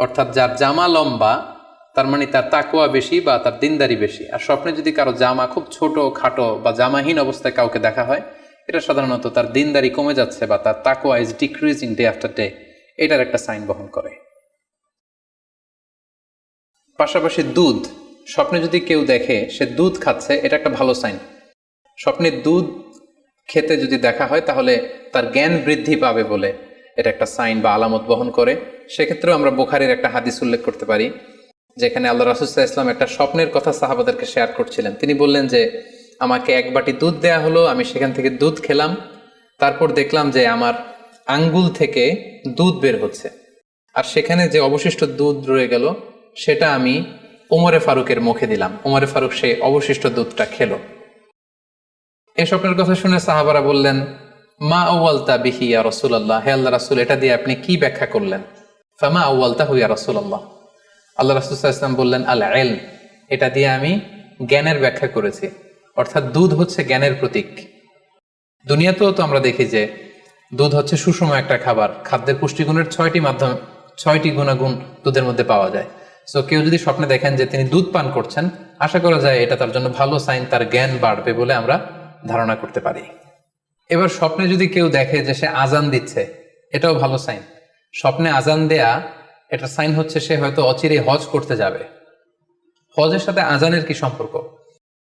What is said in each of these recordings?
অর্থাৎ যার জামা লম্বা, তার মানে তার তাকুয়া বেশি বা তার দিনদারি বেশি। আর স্বপ্নে যদি কারও জামা খুব ছোট, খাটো বা জামাহীন অবস্থায় কাউকে দেখা হয়, এটা সাধারণত তার দিনদারি কমে যাচ্ছে বা তার তাকুয়া is decreasing day after day এটার একটা সাইন বহন করে। পাশাপাশি দুধ। স্বপ্নে যদি কেউ দেখে সে দুধ খাচ্ছে, এটা একটা ভালো সাইন স্বপ্নে দুধ খেতে যদি দেখা হয়, তাহলে তার জ্ঞান বৃদ্ধি পাবে বলে। এটা একটা সাইন বা আলামত বহন করে। সেক্ষেত্রেও আমরা বোখারির একটা হাদিস উল্লেখ করতে পারি, যেখানে আল্লাহ রাসুসাহ ইসলাম একটা স্বপ্নের কথা সাহাবাদেরকে শেয়ার করছিলেন। তিনি বললেন যে, আমাকে এক বাটি দুধ দেয়া হলো, আমি সেখান থেকে দুধ খেলাম। তারপর দেখলাম যে আমার আঙ্গুল থেকে দুধ বের হচ্ছে। আর সেখানে যে অবশিষ্ট দুধ রয়ে গেল, সেটা আমি ওমরে ফারুকের মুখে দিলাম। ওমরে ফারুক সেই অবশিষ্ট দুধটা খেলো। এই স্বপ্নের কথা শুনে সাহাবারা বললেন মা আউ্বালতা বিহি ইয়া রসুল্লাহ হে আল্লাহ রাসুল, এটা দিয়ে আপনি কি ব্যাখ্যা করলেন? ফামা আউ্বালতা হুইয়া রসুল্লাহ আল্লাহ রাসুল ইসলাম বললেন, আল এল এটা দিয়ে আমি জ্ঞানের ব্যাখ্যা করেছি। অর্থাৎ দুধ হচ্ছে জ্ঞানের প্রতীক। দুনিয়াতেও তো আমরা দেখি যে দুধ হচ্ছে সুষম একটা খাবার। খাদ্যের পুষ্টিগুণের ছয়টি মাধ্যম, ছয়টি গুণাগুণ দুধের মধ্যে পাওয়া যায়। সো কেউ যদি স্বপ্নে দেখেন যে তিনি দুধ পান করছেন, আশা করা যায় এটা তার জন্য ভালো সাইন, তার জ্ঞান বাড়বে বলে আমরা ধারণা করতে পারি। এবার স্বপ্নে যদি কেউ দেখে যে সে আজান দিচ্ছে, এটাও ভালো সাইন স্বপ্নে আজান দেয়া, এটা সাইন হচ্ছে সে হয়তো অচিরে হজ করতে যাবে। হজের সাথে আজানের কি সম্পর্ক?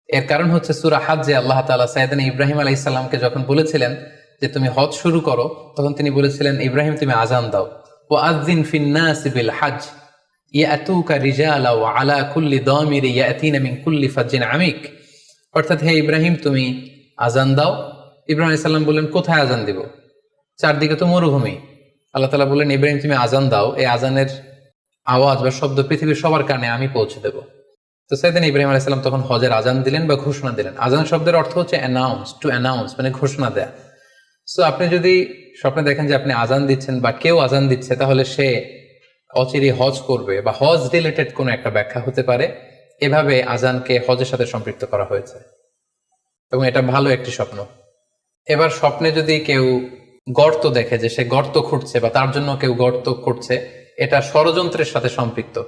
এর কারণ হচ্ছে সুরা হাজ যে আল্লাহ তালা সাইদান ইব্রাহিম আলাহ ইসলামকে যখন বলেছিলেন যে তুমি হজ শুরু করো, তখন তিনি বলেছিলেন, ইব্রাহিম, তুমি আজান দাও। ও আজদিন ফিন্নাসিবিল হাজ ইয়াতুকা আলা কুল্লি দমির ইয়াতিনা কুল্লি ফাজ্জিন আমিক। অর্থাৎ, হে ইব্রাহিম, তুমি আজান দাও। ইব্রাহিম আলাইসাল্লাম বললেন, কোথায় আজান দিব? চারদিকে তো মরুভূমি। আল্লাহ তালা বললেন, ইব্রাহিম, তুমি আজান দাও। এই আজানের আওয়াজ বা শব্দ পৃথিবীর সবার কারণে আমি পৌঁছে দেব। তো সাইদিন ইব্রাহিম আলাইসাল্লাম তখন হজের আজান দিলেন বা ঘোষণা দিলেন। আজান শব্দের অর্থ হচ্ছে অ্যানাউন্স টু অ্যানাউন্স মানে ঘোষণা দেয়া। সো আপনি যদি স্বপ্নে দেখেন যে আপনি আজান দিচ্ছেন বা কেউ আজান দিচ্ছে, তাহলে সে অচিরে হজ করবে বা হজ রিলেটেড কোনো একটা ব্যাখ্যা হতে পারে। এভাবে আজানকে হজের সাথে সম্পৃক্ত করা হয়েছে। এবং এটা ভালো একটি স্বপ্ন। এবার স্বপ্নে যদি কেউ গর্ত দেখে যে সে গর্ত খুঁড়ছে বা তার জন্য কেউ গর্ত করছে এটা ষড়যন্ত্রের সাথে সম্পৃক্ত।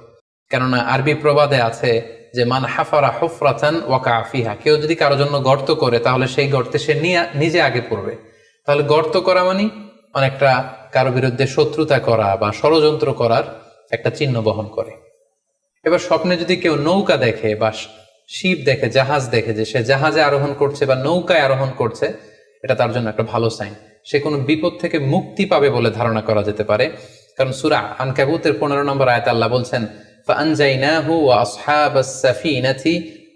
কেননা আরবি প্রবাদে আছে যে, মান হাফারা হুফরাতান ওয়াকা আফিহা কেউ যদি কারোর জন্য গর্ত করে, তাহলে সেই গর্তে সে নিজে আগে পড়বে। তাহলে গর্ত করা মানে অনেকটা কারও বিরুদ্ধে শত্রুতা করা বা ষড়যন্ত্র করার একটা চিহ্ন বহন করে। এবার স্বপ্নে যদি কেউ নৌকা দেখে বা শিপ দেখে, জাহাজ দেখে যে সে জাহাজে আরোহণ করছে বা নৌকায় আরোহণ করছে এটা তার জন্য একটা ভালো সাইন সে কোনো বিপদ থেকে মুক্তি পাবে বলে ধারণা করা যেতে পারে কারণ সুরা আনকাবুতের পনেরো নম্বর আয়ত আল্লাহ বলছেন فأنجيناه وأصحاب السفينة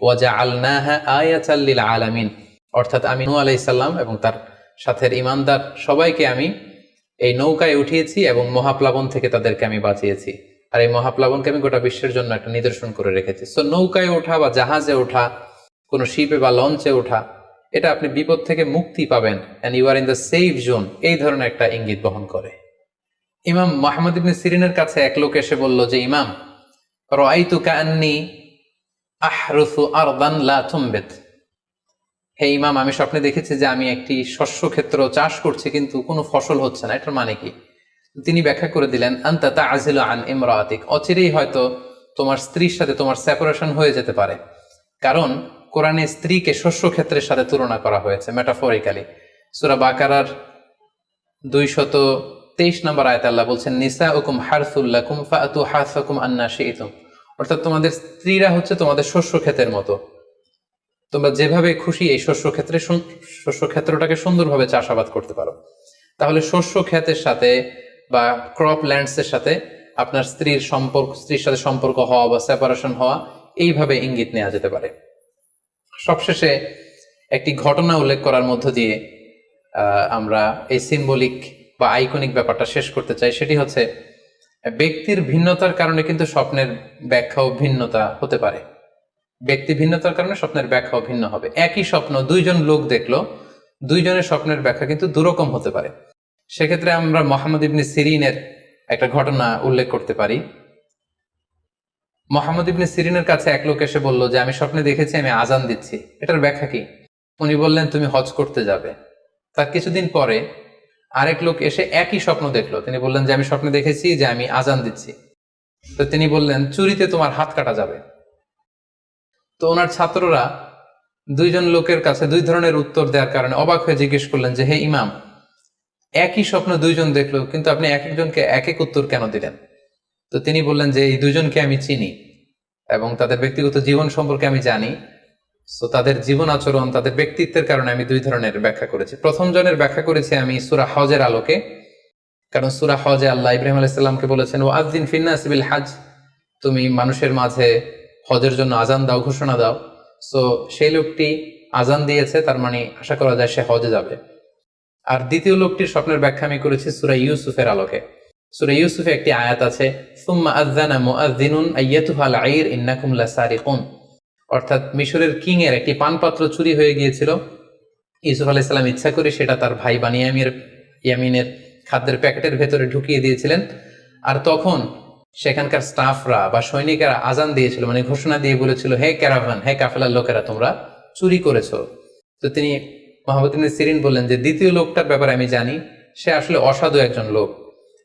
وجعلناها آية للعالمين অর্থাৎ আমি নূহ আলাইহিস সালাম এবং তার সাথের ইমানদার সবাইকে আমি এই নৌকায় উঠিয়েছি এবং মহাপ্লাবন থেকে তাদেরকে আমি বাঁচিয়েছি আর এই মহাপ্লাবনকে আমি গোটা বিশ্বের জন্য একটা নিদর্শন করে রেখেছি সো নৌকায় ওঠা বা জাহাজে ওঠা কোনো শিপে বা লঞ্চে ওঠা এটা আপনি বিপদ থেকে মুক্তি পাবেন and you are in the safe zone এই ধরনের একটা ইঙ্গিত বহন করে। ইমাম মাহমুদ ইবনে সিরিনের কাছে এক লোক এসে বলল যে, ইমাম রাইতু কান্নি আহরুসু আরদান লা তুমবেত। হে ইমাম, আমি স্বপ্নে দেখেছি যে আমি একটি শস্য ক্ষেত্র চাষ করছি, কিন্তু কোনো ফসল হচ্ছে না, এটার মানে কি? তিনি ব্যাখ্যা করে দিলেন, আন্তা তা আজিল আন ইমরাতিক। অচিরেই হয়তো তোমার স্ত্রীর সাথে তোমার সেপারেশন হয়ে যেতে পারে। কারণ কোরআনে স্ত্রীকে শস্য ক্ষেত্রের সাথে তুলনা করা হয়েছে মেটাফরিক্যালি সুরা বাকারার দুইশত তেইশ নম্বর আয়ত আল্লাহ বলছেন নিসা উকুম হারসুল্লাকুম ফাতু হাসাকুম আন্না শিইতুম অর্থাৎ তোমাদের স্ত্রীরা হচ্ছে তোমাদের শস্য ক্ষেতের মতো। তোমরা যেভাবে খুশি এই শস্য ক্ষেত্রে শস্য ক্ষেত্রটাকে সুন্দরভাবে চাষাবাদ করতে পারো। তাহলে শস্য ক্ষেতের সাথে বা ক্রপ ল্যান্ডসের সাথে আপনার স্ত্রীর সম্পর্ক স্ত্রীর সাথে সম্পর্ক হওয়া বা সেপারেশন হওয়া এইভাবে ইঙ্গিত নেওয়া যেতে পারে। সবশেষে একটি ঘটনা উল্লেখ করার মধ্য দিয়ে আমরা এই সিম্বলিক বা আইকনিক ব্যাপারটা শেষ করতে চাই। সেটি হচ্ছে, ব্যক্তির ভিন্নতার কারণে কিন্তু স্বপ্নের ব্যাখ্যাও ভিন্নতা হতে পারে। ব্যক্তি ভিন্নতার কারণে স্বপ্নের ব্যাখ্যাও ভিন্ন হবে। একই স্বপ্ন দুইজন লোক দেখল, দুইজনের স্বপ্নের ব্যাখ্যা কিন্তু দুরকম হতে পারে। সেক্ষেত্রে আমরা মোহাম্মদ ইবনে সিরিনের একটা ঘটনা উল্লেখ করতে পারি। মোহাম্মদ ইবনে সিরিনের কাছে এক লোক এসে বলল যে, আমি স্বপ্নে দেখেছি, আমি আজান দিচ্ছি। এটার ব্যাখ্যা কি? উনি বললেন, তুমি হজ করতে যাবে। তার কিছুদিন পরে আরেক লোক এসে একই স্বপ্ন দেখল। তিনি বললেন যে, আমি স্বপ্নে দেখেছি যে, আমি আজান দিচ্ছি। তো তিনি বললেন, চুরিতে তোমার হাত কাটা যাবে। তো ওনার ছাত্ররা দুইজন লোকের কাছে দুই ধরনের উত্তর দেওয়ার কারণে অবাক হয়ে জিজ্ঞেস করলেন যে, হে ইমাম, একই স্বপ্ন দুইজন দেখল, কিন্তু আপনি এক একজনকে এক এক উত্তর কেন দিলেন? তো তিনি বললেন যে, এই দুইজনকে আমি চিনি এবং তাদের ব্যক্তিগত জীবন সম্পর্কে আমি জানি। তো তাদের জীবন আচরণ, তাদের ব্যক্তিত্বের কারণে আমি দুই ধরনের ব্যাখ্যা করেছি। প্রথম জনের ব্যাখ্যা করেছি আমি সুরা হজের আলোকে। কারণ সুরা হজে আল্লাহ ইব্রাহিম আলাইসাল্লামকে বলেছেন ও আদিন ফিন্নাস বিল হাজ তুমি মানুষের মাঝে হজের জন্য আজান দাও, ঘোষণা দাও। সো সেই লোকটি আজান দিয়েছে, তার মানে আশা করা যায় সে হজে যাবে। আর দ্বিতীয় লোকটির স্বপ্নের ব্যাখ্যা আমি করেছি সুরা ইউসুফের আলোকে। সুরা ইউসুফে একটি আয়াত আছে, সুম্মা আইয়াতুহাল আইর ইন্নাকুম লাসারিকুন। অর্থাৎ মিশরের কিং এর একটি পানপাত্র চুরি হয়ে গিয়েছিল। ইউসুফ আলাইহিস সালাম ইচ্ছা করে সেটা তার ভাই বানিয়ামির ইয়ামিনের খাদ্যের প্যাকেটের ভেতরে ঢুকিয়ে দিয়েছিলেন। আর তখন সেখানকার স্টাফরা বা সৈনিকেরা আজান দিয়েছিল মানে ঘোষণা দিয়ে বলেছিল, হে ক্যারাভান, হে কাফেলার লোকেরা, তোমরা চুরি করেছ। তো তিনি মোহাম্মদ সিরিন বললেন যে, দ্বিতীয় লোকটার ব্যাপারে আমি জানি, সে আসলে অসাধু একজন লোক।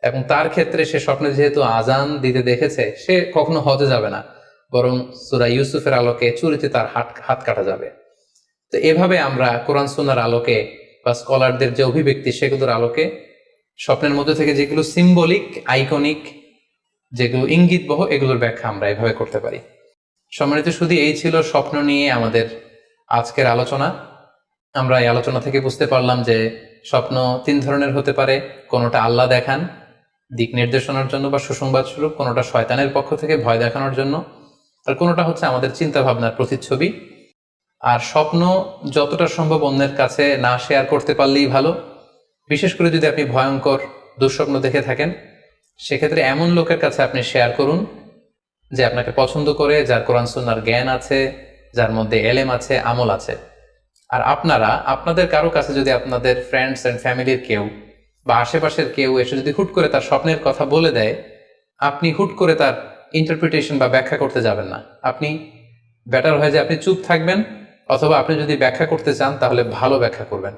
এবং তার ক্ষেত্রে সে স্বপ্নে যেহেতু আজান দিতে দেখেছে, সে কখনো হজে যাবে না। বরং সুরা ইউসুফের আলোকে চুরিতে তার হাত হাত কাটা যাবে। তো এভাবে আমরা কোরআন সুনার আলোকে বা স্কলারদের যে অভিব্যক্তি, সেগুলোর আলোকে স্বপ্নের মধ্যে থেকে যেগুলো সিম্বলিক আইকনিক যেগুলো ইঙ্গিতবহ, এগুলোর ব্যাখ্যা আমরা এভাবে করতে পারি। সম্মানিত, শুধু এই ছিল স্বপ্ন নিয়ে আমাদের আজকের আলোচনা। আমরা এই আলোচনা থেকে বুঝতে পারলাম যে স্বপ্ন তিন ধরনের হতে পারে। কোনোটা আল্লাহ দেখান দিক নির্দেশনার জন্য বা সুসংবাদ স্বরূপ কোনোটা শয়তানের পক্ষ থেকে ভয় দেখানোর জন্য, আর কোনোটা হচ্ছে আমাদের চিন্তা ভাবনার প্রতিচ্ছবি। আর স্বপ্ন যতটা সম্ভব অন্যের কাছে না শেয়ার করতে পারলেই ভালো। বিশেষ করে যদি আপনি ভয়ঙ্কর, দুঃস্বপ্ন দেখে থাকেন, সেক্ষেত্রে এমন লোকের কাছে আপনি শেয়ার করুন, যে আপনাকে পছন্দ করে, যার কোরআন সুন্নার জ্ঞান আছে, যার মধ্যে এলেম আছে, আমল আছে। আর আপনারা, আপনাদের কারও কাছে যদি আপনাদের ফ্রেন্ডস অ্যান্ড ফ্যামিলির কেউ বা আশেপাশের কেউ এসে যদি হুট করে তার স্বপ্নের কথা বলে দেয়, আপনি হুট করে তার ইন্টারপ্রিটেশন বা ব্যাখ্যা করতে যাবেন না। আপনি বেটার হয়ে যে আপনি চুপ থাকবেন, অথবা আপনি যদি ব্যাখ্যা করতে চান, তাহলে ভালো ব্যাখ্যা করবেন।